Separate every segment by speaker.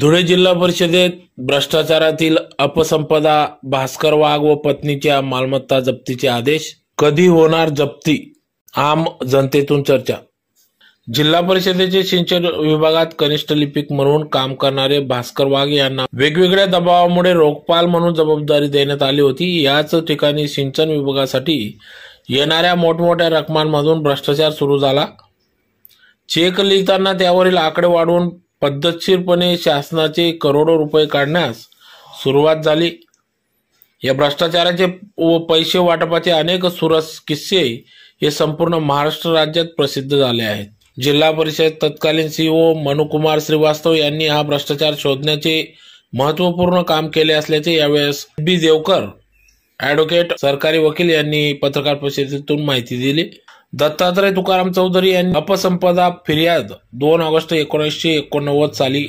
Speaker 1: धुळे जिल्हा परिषदेत भ्रष्टाचारातील अपसंपदा भास्कर वाघ व पत्नीच्या मालमत्ता जप्तीचे आदेश कधी होणार जप्ती? आम जनतेतून चर्चा. जिल्हा परिषदेचे सिंचन विभागात कनिष्ठ लिपिक म्हणून काम करणारे भास्कर वाघ यांना वेगवेगळ्या दबावामुळे रोखपाल म्हणून जबाबदारी देण्यात आली होती. याच ठिकाणी सिंचन विभागासाठी येणाऱ्या मोठमोठ्या रकमांमधून भ्रष्टाचार सुरू झाला. चेक लिहिताना त्यावरील आकडे वाढवून पद्धतशीरपणे शासनाचे करोडो रुपये काढण्यास सुरुवात झाली. या भ्रष्टाचाराचे व पैसे वाटपाचे अनेक सुरस किस्से हे संपूर्ण महाराष्ट्र राज्यात प्रसिद्ध झाले आहेत. जिल्हा परिषद तत्कालीन सीओ मनुकुमार श्रीवास्तव यांनी हा भ्रष्टाचार शोधण्याचे महत्त्वपूर्ण काम केले असल्याचे यावेळेस बी देवकर ॲडव्होकेट सरकारी वकील यांनी पत्रकार परिषदेतून माहिती दिली. दत्तात्रय तुकाराम चौधरी यांनी अपसंपदा फिर्याद दोन ऑगस्ट एकोणीसशे एकोणनव्वद साली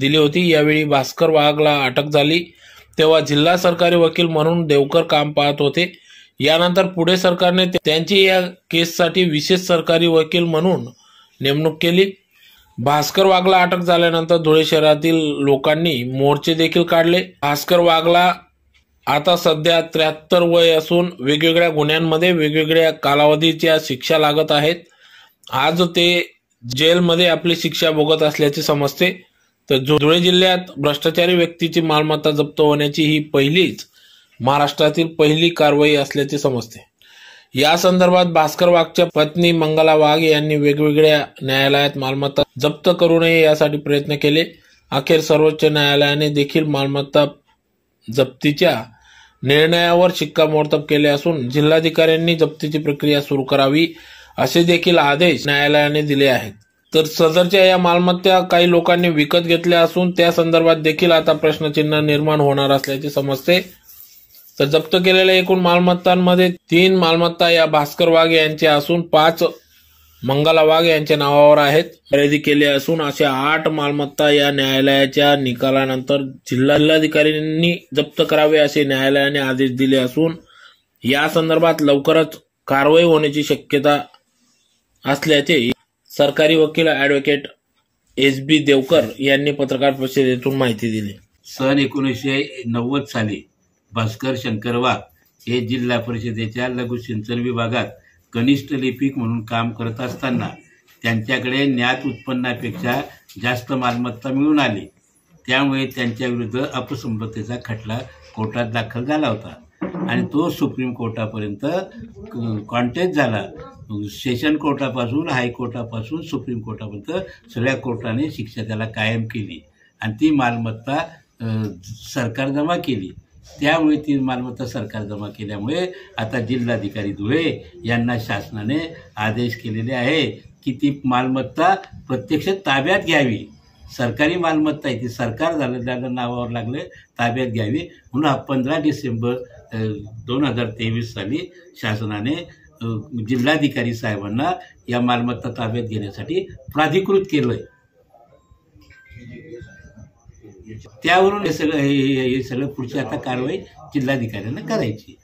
Speaker 1: दिली होती. यावेळी भास्कर वाघला अटक झाली. तेव्हा जिल्हा सरकारी वकील म्हणून देवकर काम पाहत होते. यानंतर पुढे सरकारने त्यांची या केससाठी विशेष सरकारी वकील म्हणून नेमणूक केली. भास्कर वाघला अटक झाल्यानंतर धुळे शहरातील लोकांनी मोर्चे देखील काढले. भास्कर वाघला आता सध्या त्र्याहत्तर वय असून वेगवेगळ्या गुन्ह्यांमध्ये वेगवेगळ्या कालावधीच्या शिक्षा लागत आहेत. आज ते जेलमध्ये आपली शिक्षा भोगत असल्याचे समजते. तर धुळे जिल्ह्यात भ्रष्टाचारी व्यक्तीची मालमत्ता जप्त होण्याची ही पहिलीच महाराष्ट्रातील पहिली कारवाई असल्याचे समजते. या संदर्भात भास्कर वाघच्या पत्नी मंगला वाघ यांनी वेगवेगळ्या न्यायालयात मालमत्ता जप्त करू नये यासाठी प्रयत्न केले. अखेर सर्वोच्च न्यायालयाने देखील मालमत्ता जप्तीच्या निर्णयावर शिक्कामोर्तब केले असून जिल्हाधिकाऱ्यांनी जप्तीची प्रक्रिया सुरू करावी असे देखील आदेश न्यायालयाने दिले आहेत. तर सदरच्या या मालमत्ता काही लोकांनी विकत घेतल्या असून त्या संदर्भात देखील आता प्रश्नचिन्ह निर्माण होणार असल्याचे समजते तर जप्त केलेल्या एकूण मालमत्तांमध्ये तीन मालमत्ता या भास्कर वाघ यांच्या असून पाच मंगला वाघ यांच्या नावावर आहेत. खरेदी केले असून अशा आठ मालमत्ता या न्यायालयाच्या निकालानंतर जिल्हाधिकाऱ्यांनी जप्त करावे असे न्यायालयाने आदेश दिले असून या संदर्भात लवकरच कारवाई होण्याची शक्यता असल्याचे सरकारी वकील ॲडव्होकेट एस बी देवकर यांनी पत्रकार परिषदेतून माहिती दिली.
Speaker 2: सन एकोणीसशे नव्वद साली भास्कर शंकर वाघ हे जिल्हा परिषदेच्या लघु सिंचन विभागात कनिष्ठ लिपिक म्हणून काम करत असताना त्यांच्याकडे ज्ञात उत्पन्नापेक्षा जास्त मालमत्ता मिळून आली. त्यामुळे त्यांच्या विरुद्ध अपसंपत्तीचा खटला कोर्टात दाखल झाला होता. आणि तो सुप्रीम कोर्टापर्यंत कॉन्टेस्ट झाला. सेशन कोर्टापासून हायकोर्टापासून सुप्रीम कोर्टापर्यंत सगळ्या कोर्टाने शिक्षा त्याला कायम केली. आणि ती मालमत्ता सरकार जमा केली. त्यामुळे ती मालमत्ता सरकार जमा केल्यामुळे आता जिल्हाधिकारी धुळे यांना शासनाने आदेश केलेले आहे की ती मालमत्ता प्रत्यक्ष ताब्यात घ्यावी. सरकारी मालमत्ता आहे ती सरकार झालेल्या नावावर लागले ताब्यात घ्यावी. म्हणून हा पंधरा डिसेंबर दोन हजार तेवीस साली शासनाने जिल्हाधिकारी साहेबांना या मालमत्ता ताब्यात घेण्यासाठी प्राधिकृत केलं आहे त्यावरून हे सगळं हे सगळं पुढची आता कारवाई जिल्हाधिकाऱ्यांना करायची.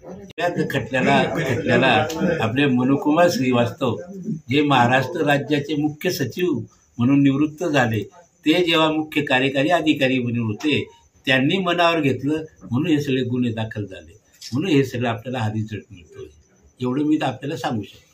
Speaker 2: खटल्याला खटल्याला आपले मनोकुमार श्रीवास्तव जे महाराष्ट्र राज्याचे मुख्य सचिव म्हणून निवृत्त झाले. ते जेव्हा मुख्य कार्यकारी अधिकारी म्हणून होते त्यांनी मनावर घेतलं म्हणून हे सगळे गुन्हे दाखल झाले. म्हणून हे सगळं आपल्याला हाती झट मिळतोय. एवढं मी आपल्याला सांगू शकतो.